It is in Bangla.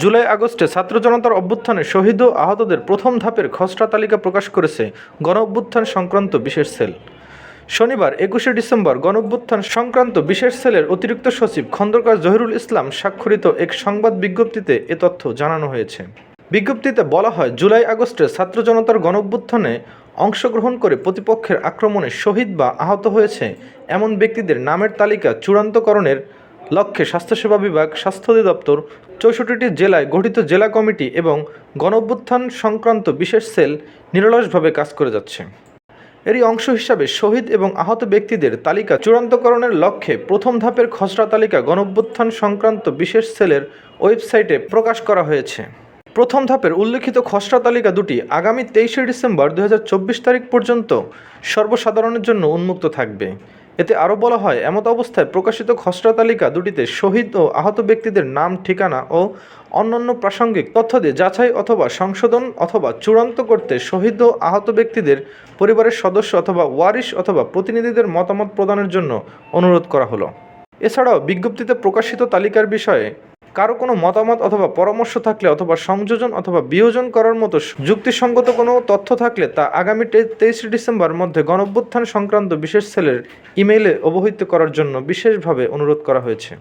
জুলাই আগস্টে ছাত্র জনতার অভ্যুত্থানে শহীদ ও আহতদের প্রথম ধাপের খসড়া তালিকা প্রকাশ করেছে গণ অভ্যুত্থান সংক্রান্ত বিশেষ সেল। শনিবার একুশে ডিসেম্বর গণ অভ্যুত্থান সংক্রান্ত বিশেষ সেলের অতিরিক্ত সচিব খন্দকার জহিরুল ইসলাম স্বাক্ষরিত এক সংবাদ বিজ্ঞপ্তিতে এ তথ্য জানানো হয়েছে। বিজ্ঞপ্তিতে বলা হয়, জুলাই আগস্টে ছাত্র জনতার গণ অভ্যুত্থানে অংশগ্রহণ করে প্রতিপক্ষের আক্রমণে শহীদ বা আহত হয়েছে এমন ব্যক্তিদের নামের তালিকা চূড়ান্তকরণের লক্ষ্যে স্বাস্থ্যসেবা বিভাগ, স্বাস্থ্য অধিদপ্তর চৌষট্টিটি জেলায় গঠিত জেলা কমিটি এবং গণ অভ্যুত্থান সংক্রান্ত বিশেষ সেল নিরলসভাবে কাজ করে যাচ্ছে। এরই অংশ হিসাবে শহীদ এবং আহত ব্যক্তিদের তালিকা চূড়ান্তকরণের লক্ষ্যে প্রথম ধাপের খসড়া তালিকা গণঅভ্যুত্থান সংক্রান্ত বিশেষ সেলের ওয়েবসাইটে প্রকাশ করা হয়েছে। প্রথম ধাপের উল্লেখিত খসড়া তালিকা দুটি আগামী তেইশে ডিসেম্বর দু হাজার চব্বিশ তারিখ পর্যন্ত সর্বসাধারণের জন্য উন্মুক্ত থাকবে। এতে আরও বলা হয়, এমত অবস্থায় প্রকাশিত খসড়া তালিকা দুটিতে শহীদ ও আহত ব্যক্তিদের নাম, ঠিকানা ও অন্যান্য প্রাসঙ্গিক তথ্য দিয়ে যাচাই অথবা সংশোধন অথবা চূড়ান্ত করতে শহীদ ও আহত ব্যক্তিদের পরিবারের সদস্য অথবা ওয়ারিশ অথবা প্রতিনিধিদের মতামত প্রদানের জন্য অনুরোধ করা হলো। এছাড়াও বিজ্ঞপ্তিতে প্রকাশিত তালিকার বিষয়ে কারও কোনো মতামত অথবা পরামর্শ থাকলে অথবা সংযোজন অথবা বিয়োজন করার মতো যুক্তিসঙ্গত কোনো তথ্য থাকলে তা আগামী তেইশে ডিসেম্বর মধ্যে গণঅভ্যুত্থান সংক্রান্ত বিশেষ সেলের ইমেইলে অবহিত করার জন্য বিশেষভাবে অনুরোধ করা হয়েছে।